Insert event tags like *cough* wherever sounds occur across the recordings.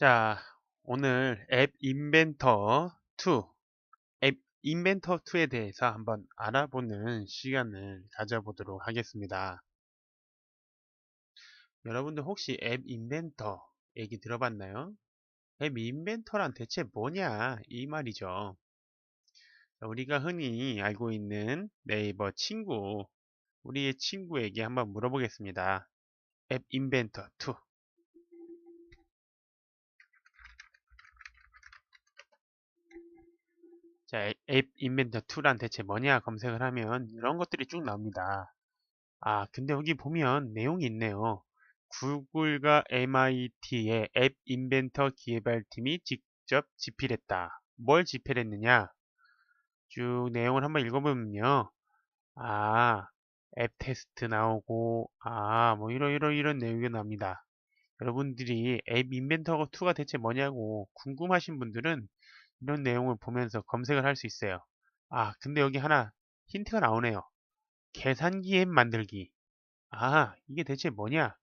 자, 오늘 앱 인벤터 2, 앱 인벤터 2에 대해서 한번 알아보는 시간을 가져보도록 하겠습니다. 여러분들 혹시 앱 인벤터 얘기 들어봤나요? 앱 인벤터란 대체 뭐냐 이 말이죠. 우리가 흔히 알고 있는 네이버 친구, 우리의 친구에게 한번 물어보겠습니다. 앱 인벤터 2. 자, 앱 인벤터 2란 대체 뭐냐 검색을 하면 이런 것들이 쭉 나옵니다. 아, 근데 여기 보면 내용이 있네요. 구글과 MIT의 앱 인벤터 개발팀이 직접 집필했다. 뭘 집필했느냐? 쭉 내용을 한번 읽어보면요. 아, 앱 테스트 나오고, 아, 뭐 이런 이런 이런 내용이 나옵니다. 여러분들이 앱 인벤터 2가 대체 뭐냐고 궁금하신 분들은 이런 내용을 보면서 검색을 할 수 있어요. 아, 근데 여기 하나 힌트가 나오네요. 계산기 앱 만들기. 아, 이게 대체 뭐냐?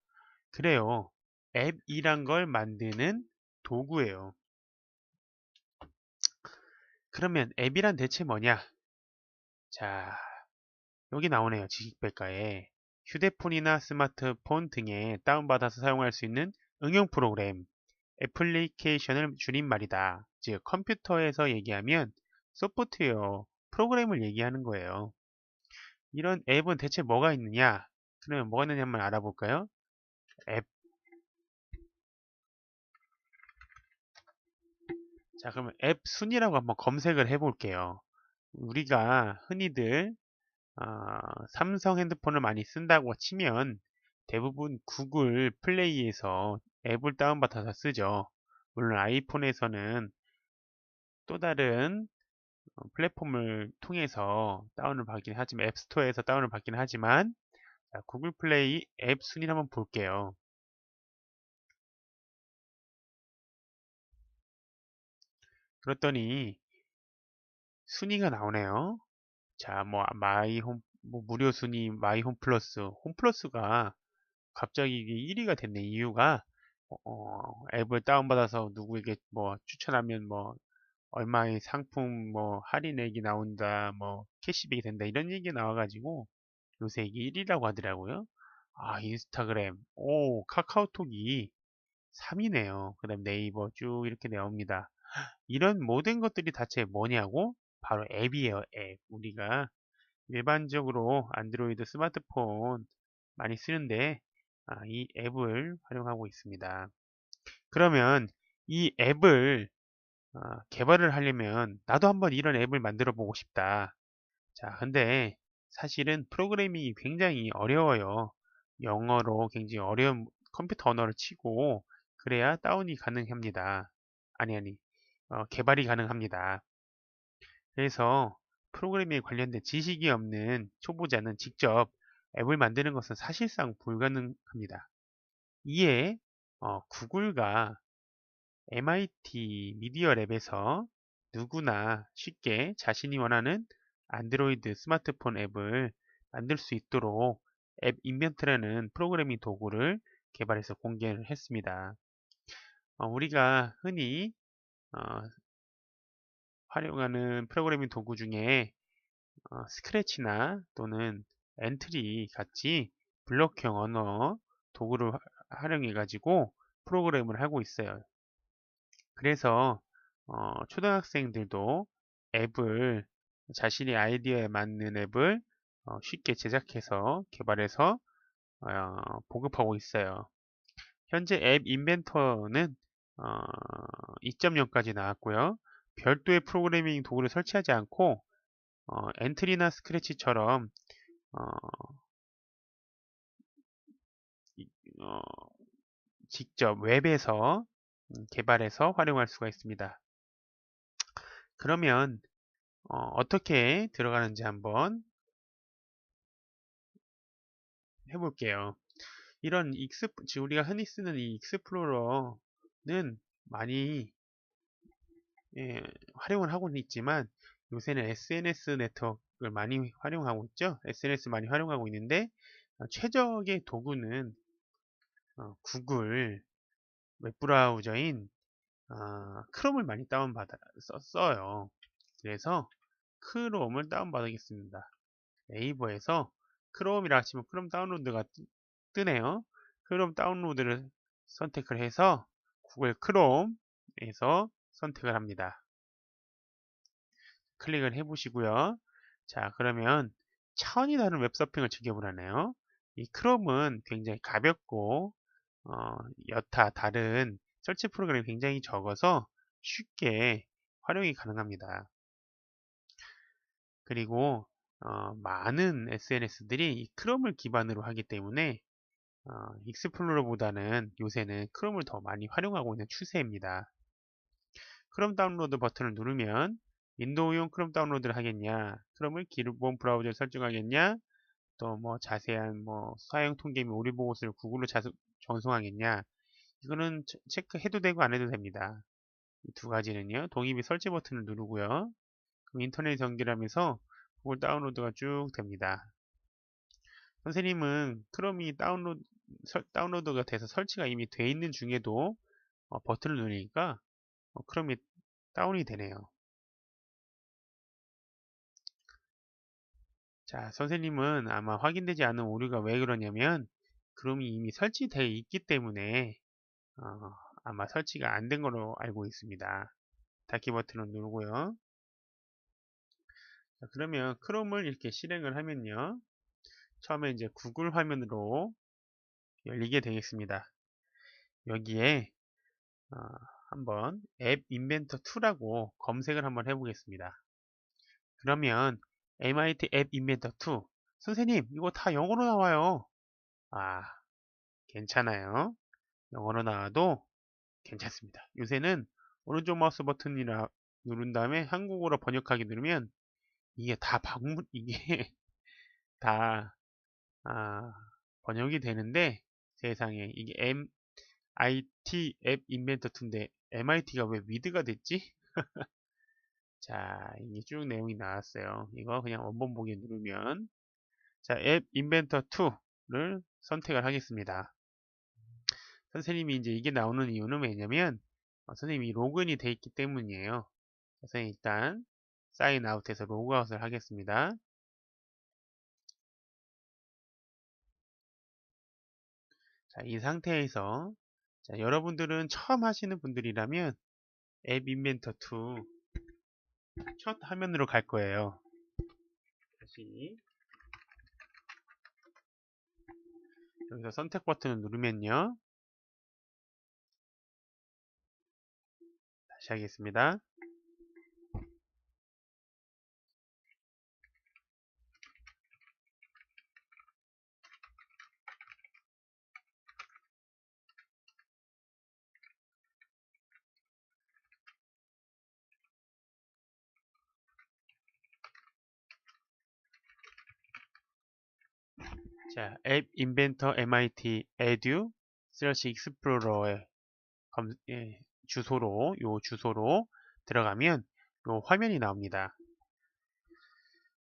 그래요. 앱이란 걸 만드는 도구예요. 그러면 앱이란 대체 뭐냐? 자, 여기 나오네요. 지식백과에. 휴대폰이나 스마트폰 등에 다운받아서 사용할 수 있는 응용 프로그램, 애플리케이션을 줄임말이다. 즉 컴퓨터에서 얘기하면 소프트웨어, 프로그램을 얘기하는 거예요. 이런 앱은 대체 뭐가 있느냐? 그러면 뭐가 있느냐 한번 알아볼까요? 앱. 자, 그러면 앱 순위라고 한번 검색을 해볼게요. 우리가 흔히들 어, 삼성 핸드폰을 많이 쓴다고 치면 대부분 구글 플레이에서 앱을 다운받아서 쓰죠. 물론 아이폰에서는 또 다른 어, 플랫폼을 통해서 다운을 받긴 하지만 앱스토어에서 다운을 받긴 하지만 자, 구글 플레이 앱 순위를 한번 볼게요. 그랬더니 순위가 나오네요. 자, 뭐 마이 홈, 뭐 무료 순위 마이 홈 플러스, 홈 플러스가 갑자기 이게 1위가 됐네. 이유가 어, 앱을 다운받아서 누구에게 뭐 추천하면 뭐 얼마의 상품 뭐 할인액이 나온다, 뭐 캐시백이 된다 이런 얘기 나와가지고 요새 이게 1위라고 하더라고요. 아 인스타그램, 오 카카오톡이 3위네요. 그 다음 네이버 쭉 이렇게 나옵니다. 이런 모든 것들이 대체 뭐냐고? 바로 앱이에요, 앱. 우리가 일반적으로 안드로이드 스마트폰 많이 쓰는데 아, 이 앱을 활용하고 있습니다. 그러면 이 앱을 어, 개발을 하려면 나도 한번 이런 앱을 만들어 보고 싶다. 자, 근데 사실은 프로그래밍이 굉장히 어려워요. 영어로 굉장히 어려운 컴퓨터 언어를 치고 그래야 다운이 가능합니다. 아니 아니 어, 개발이 가능합니다. 그래서 프로그래밍에 관련된 지식이 없는 초보자는 직접 앱을 만드는 것은 사실상 불가능합니다. 이에 어, 구글과 MIT 미디어 랩에서 누구나 쉽게 자신이 원하는 안드로이드 스마트폰 앱을 만들 수 있도록 앱 인벤트라는 프로그래밍 도구를 개발해서 공개를 했습니다. 어, 우리가 흔히 어, 활용하는 프로그래밍 도구 중에 어, 스크래치나 또는 엔트리 같이 블록형 언어 도구를 활용해 가지고 프로그램을 하고 있어요. 그래서 어, 초등학생들도 앱을 자신의 아이디어에 맞는 앱을 어, 쉽게 제작해서 개발해서 어, 보급하고 있어요. 현재 앱 인벤터는 2.0까지 나왔고요. 별도의 프로그래밍 도구를 설치하지 않고 어, 엔트리나 스크래치처럼 어, 어, 직접 웹에서 음, 개발해서 활용할 수가 있습니다. 그러면 어, 떻게 들어가는지 한번 해볼게요. 이런 익스, 우리가 흔히 쓰는 이 익스플로러는 많이 예, 활용을 하고는 있지만 요새는 SNS 네트워크 를 많이 활용하고 있죠. SNS 많이 활용하고 있는데 어, 최적의 도구는 어, 구글 웹브라우저인 아, 크롬을 많이 다운받아 써요. 그래서 크롬을 다운받겠습니다. 네이버에서 크롬이라 하시면 크롬 다운로드가 뜨네요. 크롬 다운로드를 선택을 해서 구글 크롬에서 선택을 합니다. 클릭을 해보시고요. 자 그러면 차원이 다른 웹서핑을 즐겨보라네요. 이 크롬은 굉장히 가볍고 어, 여타 다른 설치 프로그램이 굉장히 적어서 쉽게 활용이 가능합니다. 그리고 어, 많은 SNS들이 이 크롬을 기반으로 하기 때문에 어, 익스플로러보다는 요새는 크롬을 더 많이 활용하고 있는 추세입니다. 크롬 다운로드 버튼을 누르면 윈도우용 크롬 다운로드를 하겠냐, 크롬을 기본 브라우저에 설정하겠냐, 또 뭐 자세한 뭐 사용 통계 및 오류 보고서를 구글로 자수, 전송하겠냐, 이거는 체크해도 되고 안 해도 됩니다. 이두 가지는요, 동의 및 설치 버튼을 누르고요. 그럼 인터넷 연결하면서 구글 다운로드가 쭉 됩니다. 선생님은 크롬이 다운로드, 서, 다운로드가 돼서 설치가 이미 돼 있는 중에도 어, 버튼을 누르니까 어, 크롬이 다운이 되네요. 자, 선생님은 아마 확인되지 않은 오류가 왜 그러냐면 크롬이 이미 설치되어 있기 때문에 어, 아마 설치가 안 된 걸로 알고 있습니다. 닫기 버튼을 누르고요. 자, 그러면 크롬을 이렇게 실행을 하면요. 처음에 이제 구글 화면으로 열리게 되겠습니다. 여기에 어, 한번 앱 인벤터 2라고 검색을 한번 해보겠습니다. 그러면 MIT 앱 인벤터 2 선생님 이거 다 영어로 나와요. 아 괜찮아요. 영어로 나와도 괜찮습니다. 요새는 오른쪽 마우스 버튼이라 누른 다음에 한국어로 번역하기 누르면 이게 다 방문 *laughs* 이게 다 아, 번역이 되는데 세상에 이게 MIT 앱 인벤터 2인데 MIT가 왜 위드가 됐지? *laughs* 자 이게 쭉 내용이 나왔어요. 이거 그냥 원본 보기 누르면 자 앱 인벤터 2를 선택을 하겠습니다. 선생님이 이제 이게 나오는 이유는 왜냐면 어, 선생님이 로그인이 돼 있기 때문이에요. 그래서 일단 사인 아웃해서 로그아웃을 하겠습니다. 자, 이 상태에서 자, 여러분들은 처음 하시는 분들이라면 앱 인벤터 2 첫 화면으로 갈 거예요. 다시 여기서 선택 버튼을 누르면요. 다시 하겠습니다. 자, 앱 인벤터 MIT edu 슬래시 익스플로러의 예, 주소로 요 주소로 들어가면 요 화면이 나옵니다.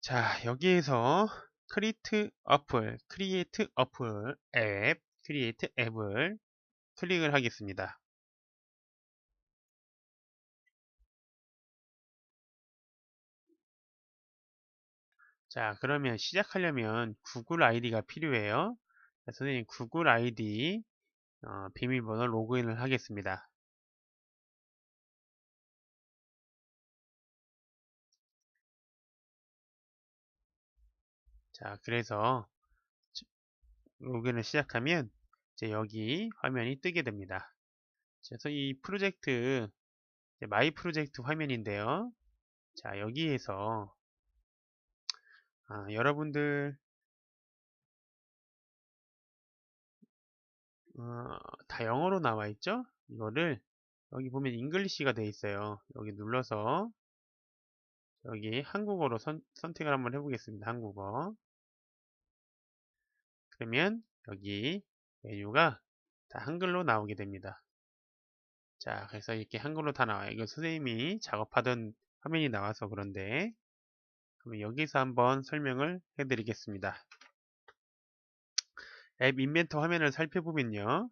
자, 여기에서 크리에이트 어플, 크리에이트 어플 앱, 크리에이트 앱을 클릭을 하겠습니다. 자, 그러면 시작하려면 구글 아이디가 필요해요. 자, 선생님 구글 아이디 어, 비밀번호 로그인을 하겠습니다. 자, 그래서 로그인을 시작하면 이제 여기 화면이 뜨게 됩니다. 그래서 이 프로젝트 마이 프로젝트 화면인데요. 자, 여기에서 아, 여러분들 어, 다 영어로 나와 있죠? 이거를 여기 보면 잉글리시가 되어 있어요. 여기 눌러서 여기 한국어로 선, 선택을 한번 해보겠습니다. 한국어. 그러면 여기 메뉴가 다 한글로 나오게 됩니다. 자, 그래서 이렇게 한글로 다 나와요. 이거 선생님이 작업하던 화면이 나와서 그런데 여기서 한번 설명을 해드리겠습니다. 앱 인벤터 화면을 살펴보면요.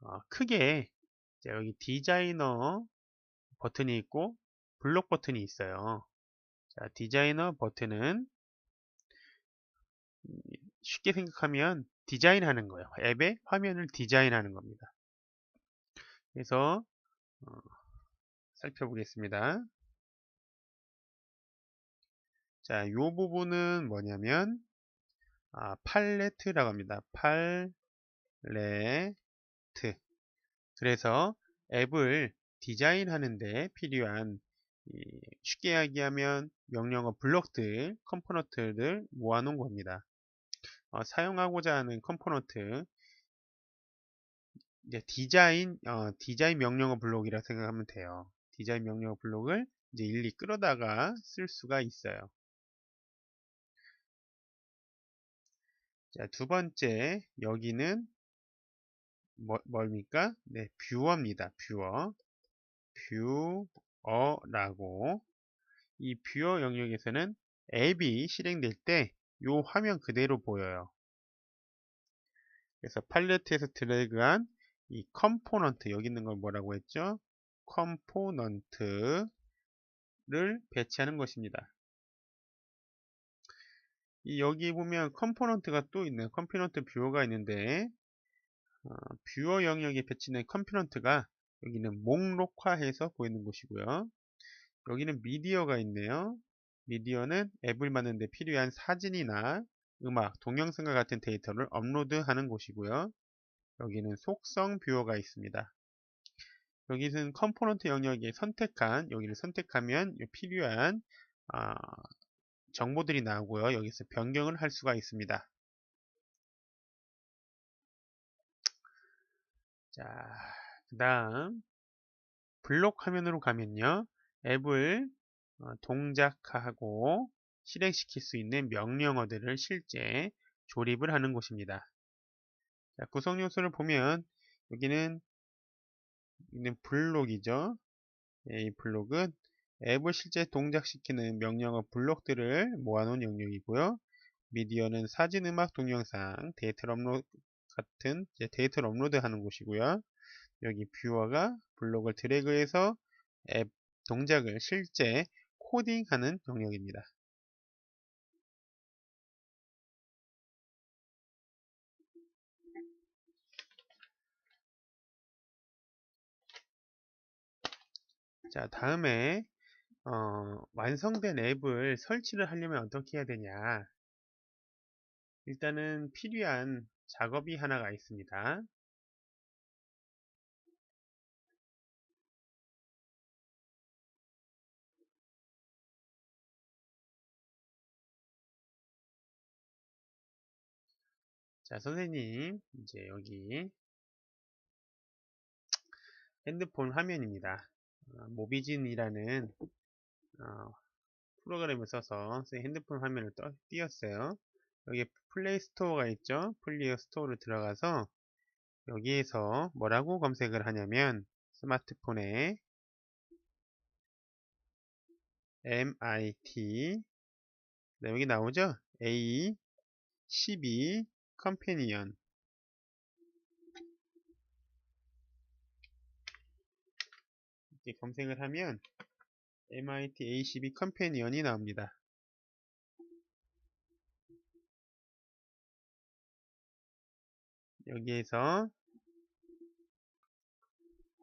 어, 크게 자, 여기 디자이너 버튼이 있고 블록 버튼이 있어요. 자, 디자이너 버튼은 쉽게 생각하면 디자인하는 거예요. 앱의 화면을 디자인하는 겁니다. 그래서 어, 살펴보겠습니다. 자, 이 부분은 뭐냐면 아, 팔레트라고 합니다. 팔레트. 그래서 앱을 디자인하는데 필요한 쉽게 이야기하면 명령어 블록들, 컴포넌트를 모아놓은 겁니다. 어, 사용하고자 하는 컴포넌트 이제 디자인 어, 디자인 명령어 블록이라 생각하면 돼요. 디자인 명령어 블록을 이제 일일이 끌어다가 쓸 수가 있어요. 자, 두 번째 여기는 뭐, 뭡니까? 네, 뷰어입니다. 뷰어. 뷰어라고 이 뷰어 영역에서는 앱이 실행될 때 이 화면 그대로 보여요. 그래서 팔레트에서 드래그한 이 컴포넌트 여기 있는 걸 뭐라고 했죠? 컴포넌트를 배치하는 것입니다. 이 여기 보면 컴포넌트가 또 있네요. 컴포넌트 뷰어가 있는데 어, 뷰어 영역에 배치된 컴포넌트가 여기는 목록화해서 보이는 곳이고요. 여기는 미디어가 있네요. 미디어는 앱을 만드는데 필요한 사진이나 음악, 동영상과 같은 데이터를 업로드하는 곳이고요. 여기는 속성 뷰어가 있습니다. 여기는 컴포넌트 영역에 선택한 여기를 선택하면 필요한 어, 정보들이 나오고요. 여기서 변경을 할 수가 있습니다. 자, 그 다음 블록 화면으로 가면요. 앱을 어, 동작하고 실행시킬 수 있는 명령어들을 실제 조립을 하는 곳입니다. 자, 구성 요소를 보면 여기는 있는 블록이죠. 예, 이 블록은 앱을 실제 동작시키는 명령어 블록들을 모아놓은 영역이고요. 미디어는 사진, 음악, 동영상, 데이터를 업로드 같은 데이터를 업로드하는 곳이고요. 여기 뷰어가 블록을 드래그해서 앱 동작을 실제 코딩하는 영역입니다. 자, 다음에 어, 완성된 앱을 설치를 하려면 어떻게 해야 되냐 일단은 필요한 작업이 하나가 있습니다. 자, 선생님, 이제 여기 핸드폰 화면입니다. 어, 모비진이라는 어, 프로그램을 써서 핸드폰 화면을 떠, 띄었어요. 여기 플레이 스토어가 있죠. 플레이 스토어를 들어가서 여기에서 뭐라고 검색을 하냐면 스마트폰에 MIT 네, 여기 나오죠? A12 컴패니언 이렇게 검색을 하면 MIT A12 컴패니언이 나옵니다. 여기에서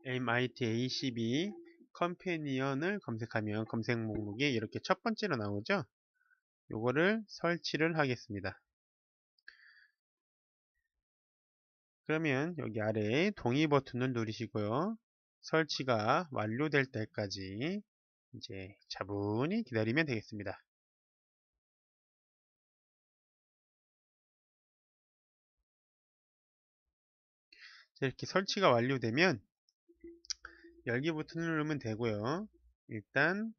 MIT A12 컴패니언을 검색하면 검색 목록에 이렇게 첫 번째로 나오죠. 요거를 설치를 하겠습니다. 그러면 여기 아래에 동의 버튼을 누르시고요. 설치가 완료될 때까지 이제 차분히 기다리면 되겠습니다. 이렇게 설치가 완료되면 열기 버튼을 누르면 되고요. 일단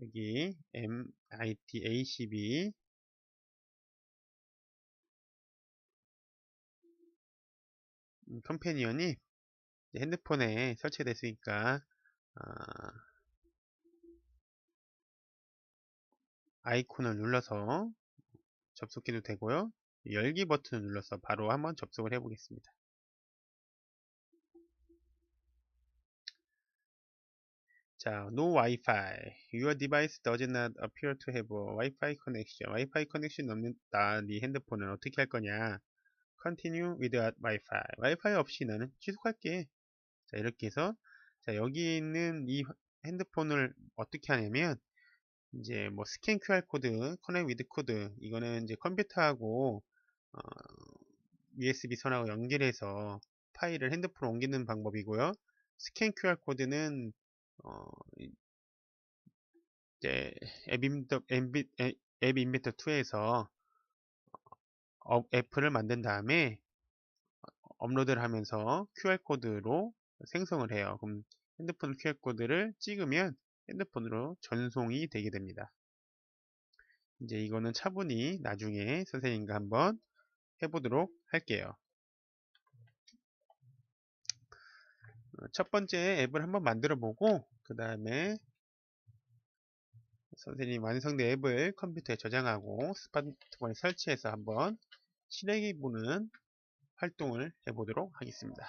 여기 MIT A12 컴패니언이 핸드폰에 설치가 됐으니까 아이콘을 눌러서 접속해도 되고요. 열기 버튼을 눌러서 바로 한번 접속을 해보겠습니다. 자, no Wi-Fi. Your device does not appear to have a Wi-Fi connection. Wi-Fi connection 없는다. 네 핸드폰은 어떻게 할 거냐? Continue without Wi-Fi. Wi-Fi 없이 나는 취소할게. 자, 이렇게 해서 자, 여기 있는 이 핸드폰을 어떻게 하냐면 이제 뭐 스캔 QR 코드, 커넥 위드 코드 이거는 이제 컴퓨터하고 어, USB 선하고 연결해서 파일을 핸드폰으로 옮기는 방법이고요. 스캔 QR 코드는 어, 이제 앱 인베터, 앱 인베터 2에서 어, 애플을 만든 다음에 업로드를 하면서 QR코드로 생성을 해요. 그럼 핸드폰 QR코드를 찍으면 핸드폰으로 전송이 되게 됩니다. 이제 이거는 차분히 나중에 선생님과 한번 해보도록 할게요. 어, 첫 번째 앱을 한번 만들어 보고 그 다음에 선생님 완성된 앱을 컴퓨터에 저장하고 스마트폰에 설치해서 한번 실행해 보는 활동을 해보도록 하겠습니다.